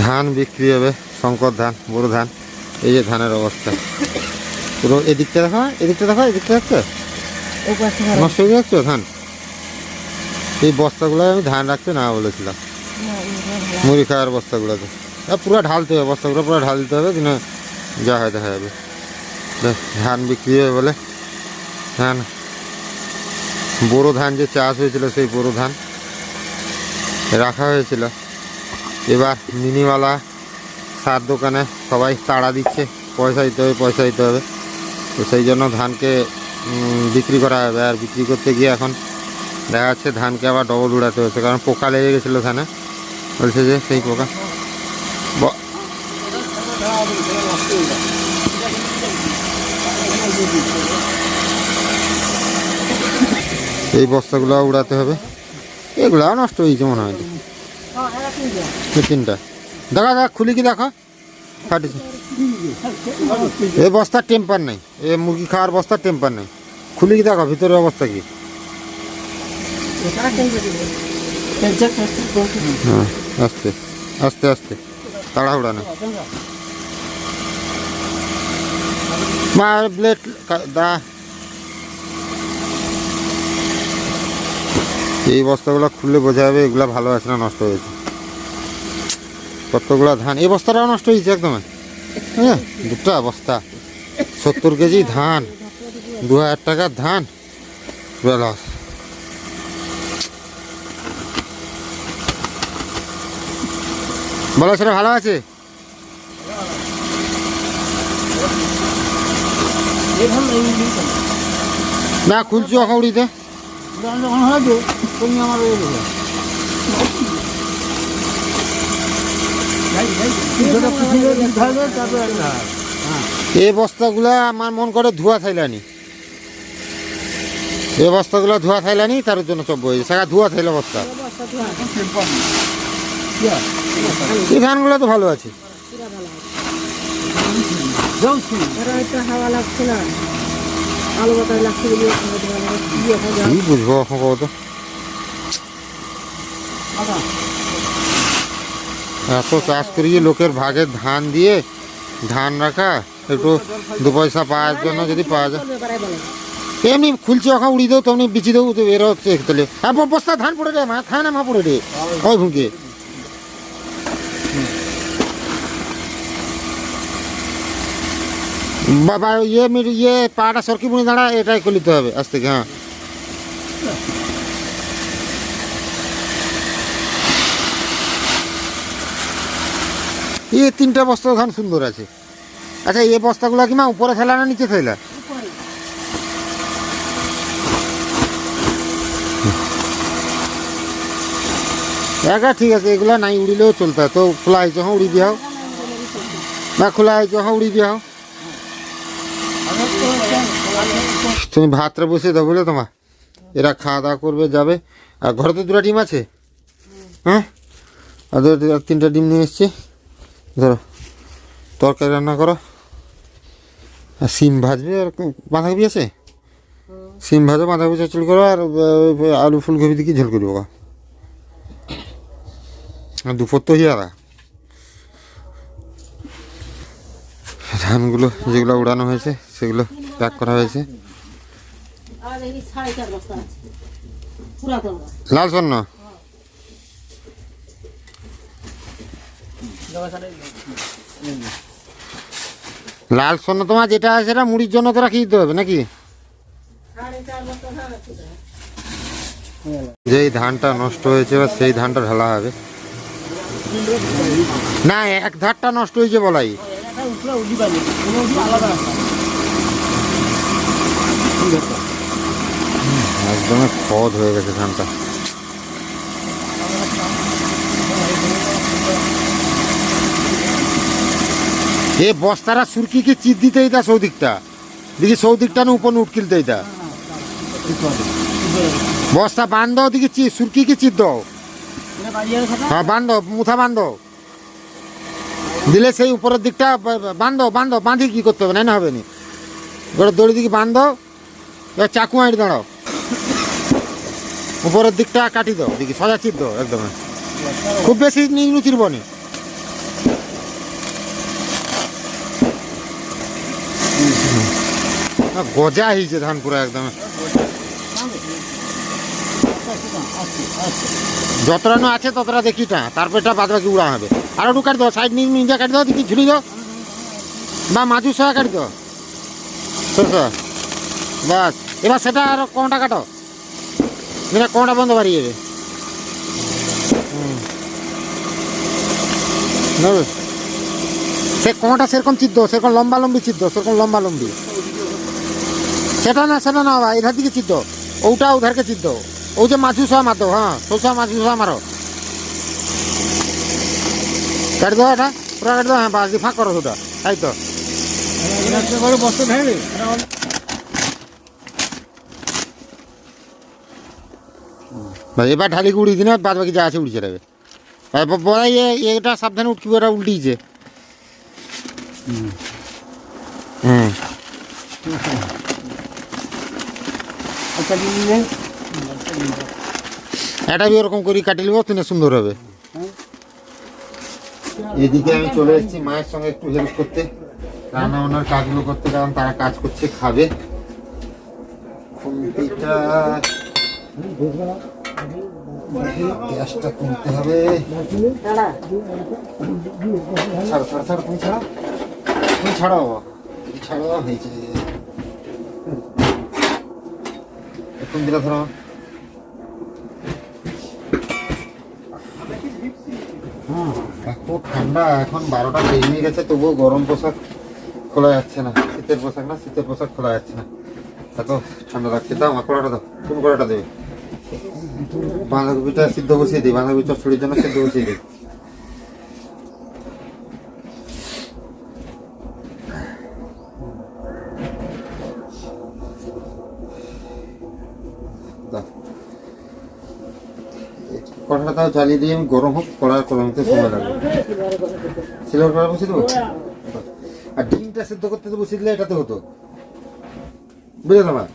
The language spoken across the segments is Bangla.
ধান বিক্রি হবে, শঙ্কর ধান, বড় ধান, এই যে ধানের অবস্থা। পুরো এদিকটা দেখো এদিকটা দেখো, এদিকটা দেখছ। নষ্ট হয়ে যাচ্ছে ধান? এই বস্তাগুলো আমি ধান রাখতে না বলেছিলাম। মুড়ি খাওয়ার বস্তাগুলোতে। পুরো ঢালতে হবে, বস্তাগুলো পুরো ঢাল দিতে হবে কিনা যা হয় দেখা যাবে। ধান বিক্রি হবে বলে। ধান, বোরো ধান যে চাষ হয়েছিল, সেই বোরো ধান রাখা হয়েছিল। এবার মিনিওয়ালা সার দোকানে সবাই তাড়া দিচ্ছে। পয়সা দিতে হবে, পয়সা দিতে হবে। তো সেই জন্য ধানকে বিক্রি করা হবে। আর বিক্রি করতে গিয়ে এখন দেখা যাচ্ছে ধানকে আবার ডবল উড়াতে হচ্ছে। কারণ পোকা লেগে গেছিল ধানে। বলছে যে সেই পোকা। এই বস্তাগুলো উড়াতে হবে। এগুলো নষ্ট হয়েছে মনে হয় হ্যাঁ, এরা তিনজন। এই তিনটা। দেখা, দেখ, খুলি কি দেখো? ফাটিছে এই বস্তার টেম্পার নেই। এ মুরগি খাওয়ার বস্তার টেম্পার নেই। খুলি কি দেখো? ভিতরের অবস্থা কি। হ্যাঁ আস্তে আস্তে আস্তে। তাড়াহুড়া না মা ব্লেড দা। এই বস্তাগুলো খুললে বোঝা যাবে এগুলো ভালো আছে না নষ্ট হয়েছে। কতগুলো ধান এই বস্তাটাও নষ্ট হয়েছে একদম হ্যাঁ দুটা বস্তা সত্তর কেজি ধান দু হাজার টাকার ধান বলো সেটা ভালো আছে। না খুলছি তুমি আমার ওই বলো। কিছুটা পিছিয়ে ধারে, তারপরে একটা ধার। এই বস্তাগুলা আমার মন করে ধোয়া থাইলানি। এই বস্তাগুলো ধোয়া থাইলানি, তার জন্য চব্য হয়েছে সারা ধোয়া থাইলা বস্তা। এই ধানগুলো তো ভালো আছে। বুঝব কত? এত চাষ করিয়ে লোকের ভাগের ধান দিয়ে ধান রাখা একটু দু পয়সা পাওয়ার জন্য যদি পাওয়া যায় চলবে পারে বলে। এমনি খুলছি ওখা উড়ি দেবো তেমনি বিচি দেবো তো এরা হচ্ছে তাহলে হ্যাঁ ব- বস্তা ধান পড়ে রে মা খায় না মা পড়ে রে ওই ভুঁকে বাবা ইয়ে মির- ইয়ে পাটা সরকি বুনি দাঁড়া এটাই কলিতে হবে আজ থেকে হ্যাঁ এই তিনটা বস্তা ধান সুন্দর আছে। আচ্ছা এই বস্তাগুলো কি মা উপরে ফেলা না নিচে ফেলা? একা ঠিক আছে, এগুলা নাই উড়িলেও চলতে। তো খোলা হয়েছে হ্যাঁ উড়ি দিয়াও। না, খোলা হয়েছে হ্যাঁ উড়ি দিয়াও। তুমি ভাতটা বসে দাও বুঝলে তোমার এরা খাওয়া দাওয়া করবে, যাবে। আর ঘরে তো দুটা ডিম আছে? হ্যাঁ? আর তিনটা ডিম নিয়ে এসছি। ধরো তরকারি রান্না করো। আর সিম ভাজবে আর বাঁধাকপি আছে? সিম ভাজো বাঁধাকপি চচড়ি করো আর আলু ফুলকপি দিয়ে কি ঝোল করব। আর দুপুর তো হিয়ারা ধানগুলো যেগুলো উড়ানো হয়েছে সেগুলো প্যাক করা হয়েছে। লাল স্বর্ণ? লাল স্বর্ণ তোমার যেটা আছে সেটা মুড়ির জন্য তো রাখিয়ে দিতে হবে, নাকি। যেই ধানটা নষ্ট হয়েছে, এবার সেই ধানটা ঢালা হবে। না, এক ধারটা নষ্ট হয়েছে বলাই। এটা উপরে উঠি পারি কোনো উঠি আলাদা আছে একদম খদ হয়ে গেছে ধানটা। এ বস্তারা সুরকিকে চিত দিতেই তা সৌদিকটা। দেখি সৌদিকটা না উপর উটকিলতে তা বস্তা বান্ধ দিকে চি সুরকিকে চিত দাও। হ্যাঁ বান্ধ, মুথা বান্ধ। দিলে সেই উপরের দিকটা বান্ধো বান্ধো, বাঁধি কি করতে হবে? না হবে নি। গোটা দড়ি দিকে বান্ধো, এবার চাকু আঁড়ি দাঁড়াও। উপরের দিকটা কাটি দাও, দেখি সজা চির দাও একদম। খুব বেশি নিচু চিরবনি গজা হয়েছে ধান পুরো একদম। যতটা না আছে ততটা দেখি না তারপর এটা বাদ বাকি উড়া হবে। আর একটু কাটি দাও সাইড নিয়ে নিজে কাটি দাও, দেখি ঝুলি দাও। বা মাঝু সহ কাটি দাও। বাস, এবার সেটা আর কোনটা কাটো? মানে কোনটা বন্ধ বাড়িয়ে যাবে? সে কোনটা সেরকম চিদ্ধ সেরকম লম্বা লম্বি চিদ্ধ সেরকম লম্বা লম্বি। সেটা না সেটা না ভাই এধার দিকে চিদ্ধ ওটা উধারকে চিদ্ধ ও যে মাছু সহ মারতো হ্যাঁ সৌসা মাছু সহ মারো। কাটি দাও এটা পুরা কাটি দাও হ্যাঁ বাস ফাঁক করো ওটা তাই তো। বস্তা এবার ঢালিকে উড়িয়ে দিন বাদ বাকি যা আছে উড়িয়ে যাবে আর ব- এটা সাবধানে উঠকি উল্টিয়েছে। হুম। নিলে এটা বি ওরকম করে কাটি নেব তিনে সুন্দর হবে। এদিকে আমি চলে এসেছি মায়ের সঙ্গে একটু হেল্প করতে। রান্না বান্নার কাজগুলো করতে কারণ তারা কাজ করছে খাবে। খুন্তিটা গ্যাসটা কমতে হবে। দাঁড়া ছাড়ো ছাড়ো ছাড়ো তুমি ছাড়ো তুমি ছাড়ো বাবা। ছাড়ো হয়েছে। এখন দিলা ধরো। এত ঠান্ডা, এখন বারোটা বেরিয়ে গেছে, তবুও গরম পোশাক খোলা যাচ্ছে না। শীতের পোশাক না, শীতের পোশাক খোলা যাচ্ছে না। এত ঠান্ডা লাগছে। দাও, আমার কড়াটা দাও। কোন কড়াটা দেবে। বাঁধাকপিটা সিদ্ধ বসিয়ে দিই, বাঁধাকপি চচ্চড়ির জন্য সিদ্ধ বসিয়ে দিই। তাও জ্বালিয়ে দিয়ে আমি গরম হোক, কড়া হতে সময় লাগবে। সিলভার কড়া বসিয়ে দেবো? আর ডিমটা সেদ্ধ করতে তো বসিয়ে দিলে এটাতে হতো। বুঝলে তোমার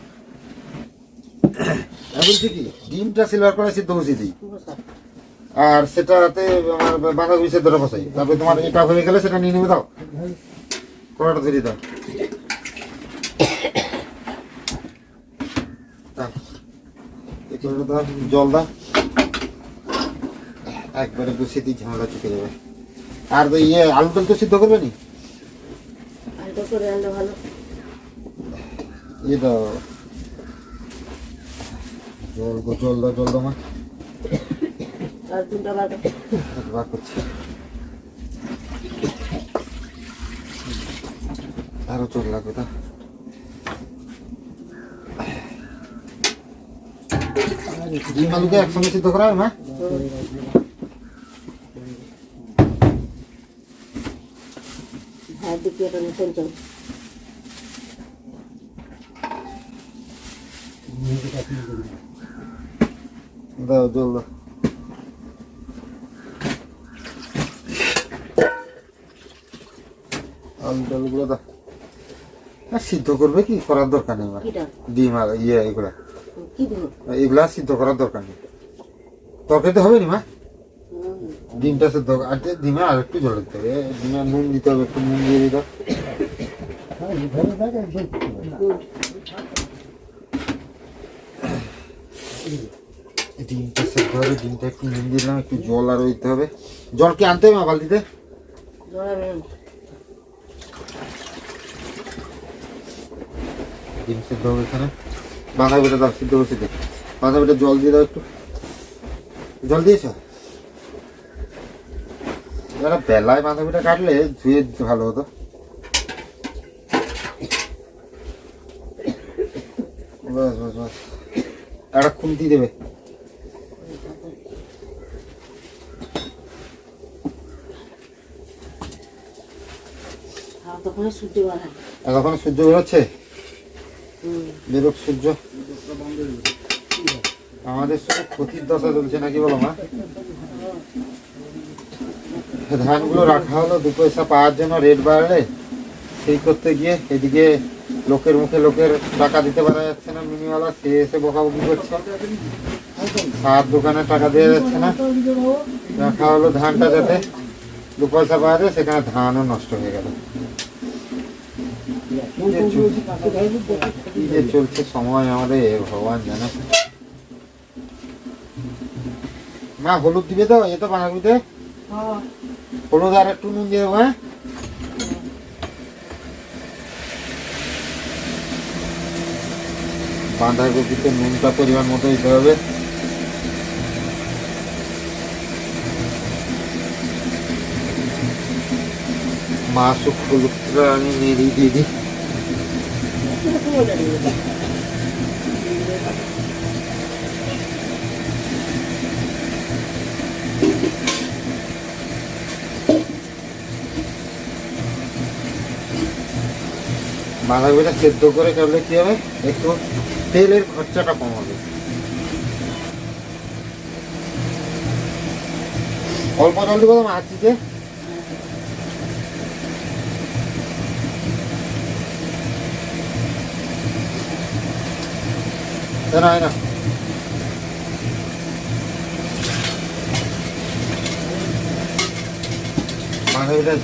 বলছি কি, ডিমটা সিলভার বসিয়ে দিই। আর সেটাতে আমার বাঁধাকপি সেদ্ধটা বসাই। তারপরে তোমার এটা হয়ে গেলে সেটা নিয়ে নেবে, দাও। কড়াটা ধরিয়ে দাও। জল দাও। একবারে বসিয়ে দিই ঝামেলা চুকে যাবে। আর তো ইয়ে আলু টাল তো সিদ্ধ করবে নি? ইয়ে দাও জল গো জল দাও জল দাও মা। আর বার করছি। জল লাগবে তা। ডিম আলুকে একসঙ্গে সিদ্ধ করা হবে মা হ্যাঁ চল দাও জল আলু দাও। আর সিদ্ধ করবে কি? করার দরকার নেই ডিম আর ইয়ে এগুলা। এগুলা সিদ্ধ করার দরকার নেই। তরকারিতে হবে নি মা? ডিমটা সিদ্ধ আর ডিমে আর একটু জল দিতে হবে। ডিমে নুন দিতে হবে একটু নুন দিয়ে দিতে একটু নুন দিলাম, একটু জল আরও দিতে হবে। জল কি আনতে হবে মা বালতিতে? ডিম সিদ্ধ হবে এখানে। বাঁধাকপিটা দাও, সিদ্ধ বসে দে বাঁধাকপিটা জল দিয়ে দাও একটু। জল দিয়েছ? বেলায় বাঁধাকপিটা কাটলে ধুয়ে ভালো হতো বাস বাস বাস খুন্তি দেবে। সূর্য এখন সূর্য বেরোচ্ছে? বেরোক সূর্য। আমাদের সঙ্গে ক্ষতির দশা চলছে নাকি বলো মা? ধানগুলো রাখা হলো দু পয়সা পাওয়ার জন্য রেট বাড়লে সেই করতে গিয়ে এদিকে লোকের মুখে লোকের টাকা দিতে পারা যাচ্ছে না মিনিওয়ালা সে এসে বকাবকি করছে? সার দোকানে টাকা দেওয়া যাচ্ছে না। রাখা হলো ধানটা যাতে দু পয়সা পাওয়া যায় সেখানে ধানও নষ্ট হয়ে গেল। কি যে চলছে সময় আমাদের ভগবান জানে। মা হলুদ দিবে তো? এ তো বাঁধাকপিতে হ্যাঁ। হলুদ আর একটু নুন দিয়ে দেবো হ্যাঁ? বাঁধাকপিতে নুনটা পরিমাণ মতো দিতে হবে। মাছ হলুদটা আমি নেড়িয়ে দিয়ে দিই বাঁধাকপিটা সেদ্ধ করে করলে কি হবে? একটু তেলের খরচাটা কম হবে। অল্প জল দিব দিতে না হয় না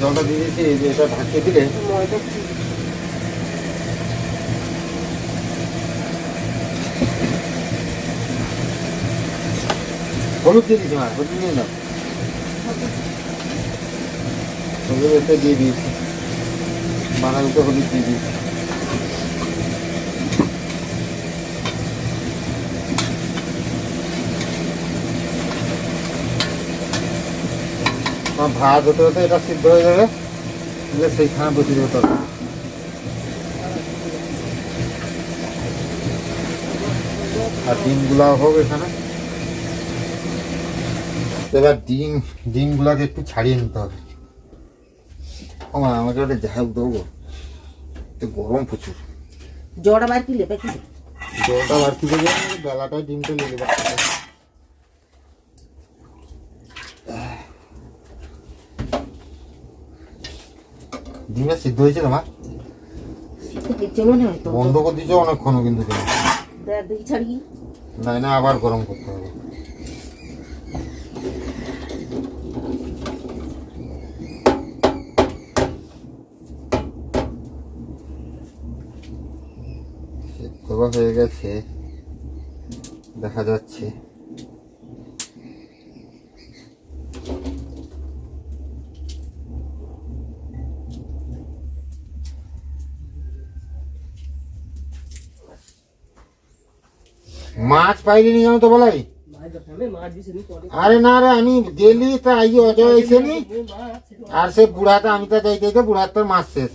জলটা দিয়ে দিয়েছি এটা ঢাকিয়ে দিলে হলুদ দিয়ে দিয়েছি হলুদ দিয়ে হলুদ একটা দিয়ে দিয়েছি বাঁধাকপিতে হলুদ দিয়ে দিয়েছি ভাত হতে হতে এটা সিদ্ধ হয়ে যাবে সেইখানে বসে দেবো তরকারি আর ডিমগুলা হোক এখানে এবার ডিম ডিমগুলাকে একটু ছাড়িয়ে নিতে হবে। মা আমাকে একটা ঝাঁক দেবো তো গরম প্রচুর। জড়া বার কিলে পেকি জলটা বাড়তি দেবে? বেলাটায় ডিমটা লেগে যাচ্ছে ডিমটা সিদ্ধ হয়েছে তোমার বন্ধ করে দিচ্ছ অনেকক্ষণ কিন্তু না না আবার গরম করতে হবে। সেদ্ধ হয়ে গেছে। দেখা যাচ্ছে। মাছ পাইনি নি জানো তো বলাই? আরে না রে, আমি গেলি তা আই অজয় এসে আর সে বুড়াটা, আমি তো যাইতে বুড়ার তোর মাছ শেষ।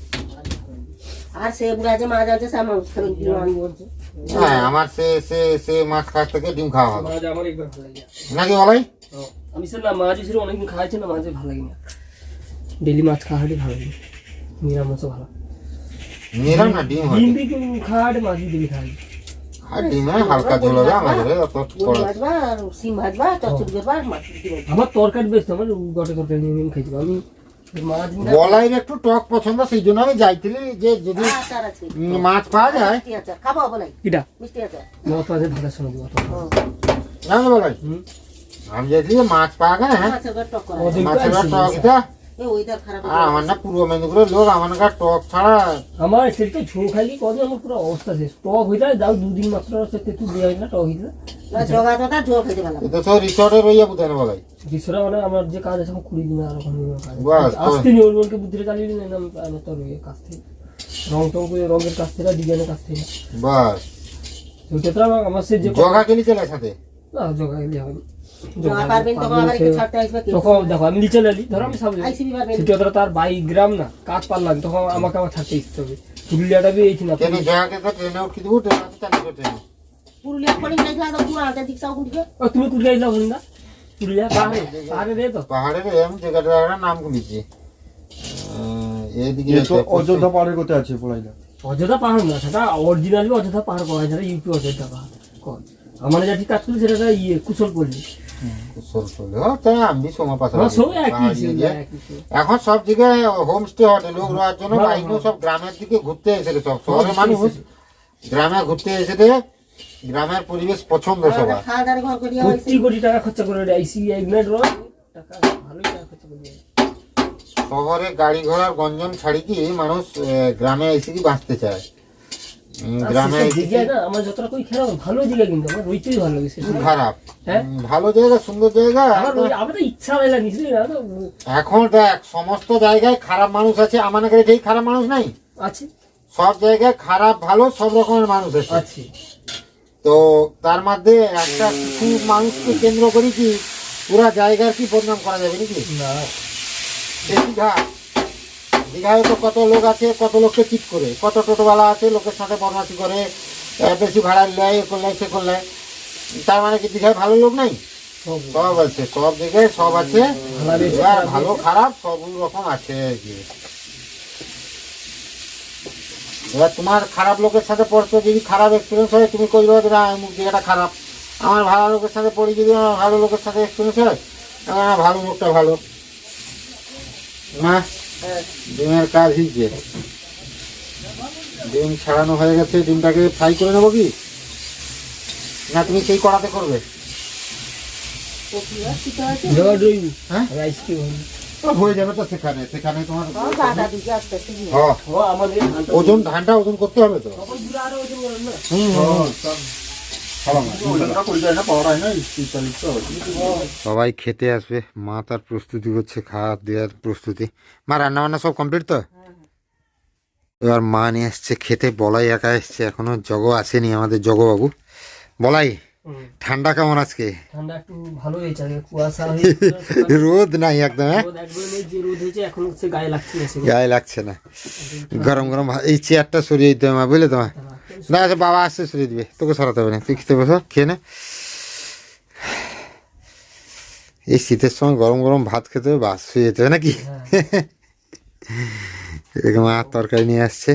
আর সে মাছ আছে সে মাছ খাবে কি আমি বলছে। হ্যাঁ আমার সে সে সে মাছ কাছ থেকে ডিম খাওয়া হবে মাছ আমার একবার ভালো লাগে নাকি বলাই? আমি স্যার না মাছ এসে অনেকদিন খাওয়াইছে না মাছ ভালো লাগে না। ডেলি মাছ খাওয়াটি ভালো লাগে। নিরামিষও ভালো। নিরাম না ডিম হয়। ডিম দিয়ে খাওয়াটে মাছ ডেলি খাওয়াই আর ডিমে হালকা ঝোল হবে আমাদের অত ভাজবা সিম ভাজবা চচ্চড়ি করবা মাছ আমার তরকারি বেশ আমার গটে তরকারি নিয়ে খাইছি। আমি বলাইয়ের একটু টক পছন্দ সেই জন্য আমি যাইছিলি যে যদি উম, মাছ পাওয়া যায়। খাব বলাই মিষ্টি ভালো শোনা বলাই হুম। আমি যাইছিলি যে মাছ পাওয়া যায় হ্যাঁ। মাছের ঘর টক করা ওদের- মাছের আর টক এটা এই ওয়েদার খারাপ আর আমার না পূর্ব মেদিনীপুরের লোক আমার টক ছাড়া। আমার সেটা খাইলি কদিন আমার পুরো অবস্থা শেষ। টক হয়ে যায় দুদিন মাত্র দেওয়া হয় না টক হয়ে যায়। না জগা দাদা জল খেতে ভালো এটা সব রিসর্টে রইয়া বুঝানো বলাই? গ্রীষ্মরা মানে আমার যে কাজ আছে আমার কুড়ি দিন আর ওখানে কাজ আসতে নি ওর বুদ্ধিটা চালিয়ে দিন আমি আমার তো রয়ে কাজ থেকে। রং টং করে রঙের কাছ থেকে ডিজাইনের কাছ থেকে। বাস ওই ক্ষেত্রে আমার আমার সে যে জগা কিনি চলে সাথে না। জগা গেলে হবে তখন আবার একটু ছাড়তে আসবে কি তখন দেখো আমি নিচে লালি ধরো আমি সামনে তার বাইক গ্রাম না কাজ পারলাম তখন আমাকে আমার ছাড়তে ইচ্ছে হবে। পুরুলিয়াটা বি না অযোধ্যা পাহাড়ের আছে পড়াইলা অযোধ্যা পাহাড় না সেটা অরিজিনালি অযোধ্যা পাহাড় করা সেটা ইউপি অযোধ্যা পাহাড় আমার যেটি কাজ করি সেটা ইয়ে কুশল পল্লী। এখন সব জায়গায় হোমস্টে হটে লোক রোয়ার জন্য। সব গ্রামের দিকে ঘুরতে এসেছে সব। শহরের মানুষ গ্রামে ঘুরতে এসেছে। গ্রামের পরিবেশ পছন্দ সবার। কোটি কোটি টাকা খরচা করে টাকা ভালোই টাকা খরচা করে শহরে গাড়ি ঘোড়ার গঞ্জন ছাড়ি কি মানুষ গ্রামে এসে কি বাঁচতে চায়? গ্রামে আমার যতটা কই খেলা ভালো দিঘা কিন্তু আমার ওইটাই ভালো লাগে শেষ খারাপ। হ্যাঁ? ভালো জায়গা সুন্দর জায়গা আমার ওই আমার তো ইচ্ছা হয় না এখন দেখ সমস্ত জায়গায় খারাপ মানুষ আছে আমার খারাপ মানুষ নাই। আছে। সব জায়গায় খারাপ ভালো সব রকমের মানুষ আছে। আছে। তো তার মধ্যে একটা কিছু মানুষকে কেন্দ্র করি কি পুরা জায়গার কি বদনাম করা যাবে নাকি? না। দীঘা। দীঘায় তো কত লোক আছে কত লোককে চিট করে? কত টোটোওয়ালা আছে লোকের সাথে বদমাশি করে বেশি ভাড়া নেয় এ করলে সে করলে। তার মানে কি দীঘায় ভালো লোক নাই? সব আছে সব জায়গায় সব আছে। ভালো খারাপ ভালো খারাপ সব রকম আছে আর কি। এবার তোমার খারাপ লোকের সাথে পড়ছো যদি খারাপ এক্সপিরিয়েন্স হয় তুমি কইবে যে না অমুক জায়গাটা খারাপ। আমার ভালো লোকের সাথে পড়ি যদি আমার ভালো লোকের সাথে এক্সপিরিয়েন্স হয় আমার না, ভালো লোকটা ভালো। না? ডিমের কাজ হিজে ডিম ছাড়ানো হয়ে গেছে ডিমটাকে ফ্রাই করে নেব কি? না তুমি সেই কড়াতে করবে। হ্যাঁ? রাইস কি হয় হয়ে যাবে তো সেখানে সেখানে তোমার হ্যাঁ। ওজন ধানটা ওজন করতে হবে তো? সবাই খেতে আসবে মা তার প্রস্তুতি করছে খাওয়া দেওয়ার প্রস্তুতি। মা রান্না বান্না সব কমপ্লিট তো? এবার মা নিয়ে এসছে খেতে বলাই একা এসছে এখনও জগ আসেনি আমাদের জগবাবু। বলাই। ঠান্ডা কেমন আজকে? ঠান্ডা একটু ভালো হয়েছে কুয়াশা রোদ নাই একদম হ্যাঁ? গায়ে লাগছে না গরম গরম এই চেয়ারটা সরিয়ে দিতে হবে মা বুঝলে তোমার না আচ্ছা বাবা আসছে সরিয়ে দিবে। তোকে সরাতে হবে না তুই খেতে বসো খেয়ে নে। এই শীতের সময় গরম গরম ভাত খেতে হবে বাস শুয়ে যেতে হবে নাকি? এদিকে মা তরকারি নিয়ে আসছে।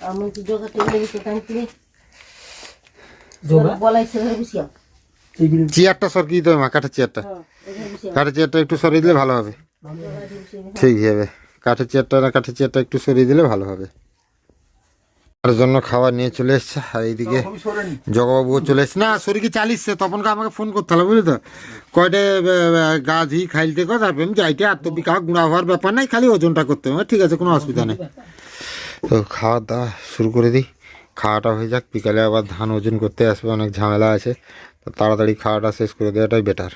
আমি তো বসে টানছি জোগা? বলাই সেভাবে বসিয়া টেবিল চেয়ারটা সরিয়ে দিতে হবে মা কাঠের চেয়ারটা? কাঠের চেয়ারটা একটু সরিয়ে দিলে ভালো হবে। ঠিক হবে। কাঠের চেয়ারটা না কাঠের চেয়ারটা একটু সরিয়ে দিলে ভালো হবে। তার জন্য খাবার নিয়ে চলে এসছে আর এইদিকে জগবাবুও চলে এসছে। না শরীরকে চালিয়েছে? তখনকে আমাকে ফোন করতে হবে বুঝলি তো? কয়টা গা ধি খাইলতে কথা আমি যাইতে আর তো বিকা গুঁড়া হওয়ার ব্যাপার নাই খালি ওজনটা করতে হবে। ঠিক আছে কোনো অসুবিধা নেই। তো খাওয়া দাওয়া শুরু করে দিই। খাওয়াটা হয়ে যাক বিকালে আবার ধান ওজন করতে আসবে অনেক ঝামেলা আছে। তো তাড়াতাড়ি খাওয়াটা শেষ করে দেওয়াটাই বেটার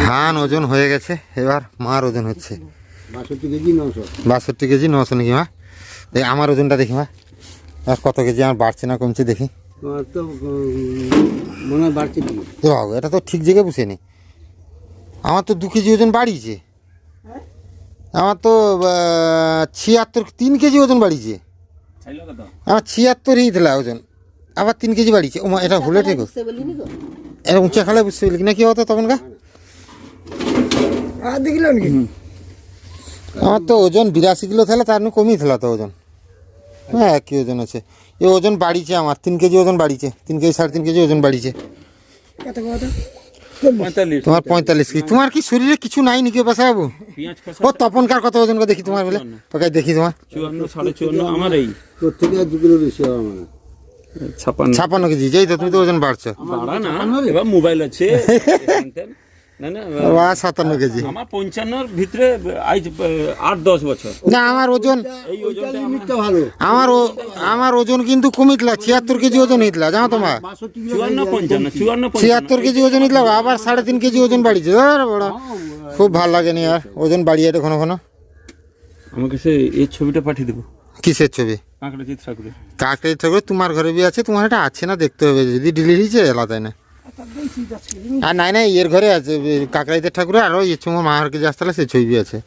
ধান ওজন হয়ে গেছে এবার মার ওজন হচ্ছে। বাষট্টি কেজি নশো। বাষট্টি কেজি নশো নাকি মা? এই আমার ওজনটা দেখি মা। আর কত কেজি আমার বাড়ছে না কমছে দেখি। তোমার তো মনে হয় বাড়ছে বাবু এটা তো ঠিক জায়গায় বসেনি আমার তো দু কেজি ওজন বাড়িয়েছে। আমার তো ছিয়াত্তর তিন কেজি ওজন বাড়িয়েছে। আমার ছিয়াত্তরই দিলা ওজন। আবার তিন কেজি বাড়িয়েছে ও মা এটা ঠিক। বুঝতে বলিনি তো? এটা উঁচা খালে বুঝতে পারলি না কি হতো তখন গা? আর দেখলাম আমার তো ওজন বিরাশি কিলো তাহলে তার কমই ছিল তো ওজন। হ্যাঁ কি ওজন আছে। এ ওজন বাড়িছে আমার। তিন কেজি ওজন বাড়িছে। তিন কেজি সাড়ে তিন কেজি ওজন বাড়িছে। কত কত? তোমার পঁয়তাল্লিশ কেজি তোমার কি শরীরে কিছু নাই নাকি বাসা বাবু পেঁয়াজ খসা ও তপনকার কত ওজন দেখি তোমার বলে। তোকে দেখি তোমার। চুয়ান্ন সাড়ে চুয়ান্ন আমার এই তোর দু কিলো বেশি আমার ছাপান্ন। ছাপান্ন কেজি যেই তো তুমি তো ওজন বাড়ছো। বাড়া না এবার মোবাইল আছে। সাতান্ন কেজি। আমার পঞ্চান্নর ভিতরে আজ আট দশ বছর। না আমার ওজন আমার ও আমার ওজন কিন্তু কমিতলা ছিয়াত্তর কেজি ওজন জানো তোমার? বাষট্টি চুয়ান্ন পঞ্চান্ন চুয়ান্ন ছিয়াত্তর কেজি ওজন আবার সাড়ে তিন কেজি ওজন বাড়িছে। ধর বড় খুব ভালো লাগেনি আর। ওজন বাড়িয়ে এটা ঘন ঘন। আমাকে সে এই ছবিটা পাঠিয়ে দেবো। কিসের ছবি? কাঁকড়া চিত ঠাকুরের। কাকড়ি ঠাকুর তোমার ঘরে বি আছে তোমার এটা আছে না দেখতে হবে। যদি ডিলিট হয়েছে আলাদাই না? আর নাই নাই, এর ঘরে আছে কাকড়াইতে ঠাকুর, আর ওই তোমার মাহারকে যে আসতে সে ছবি আছে।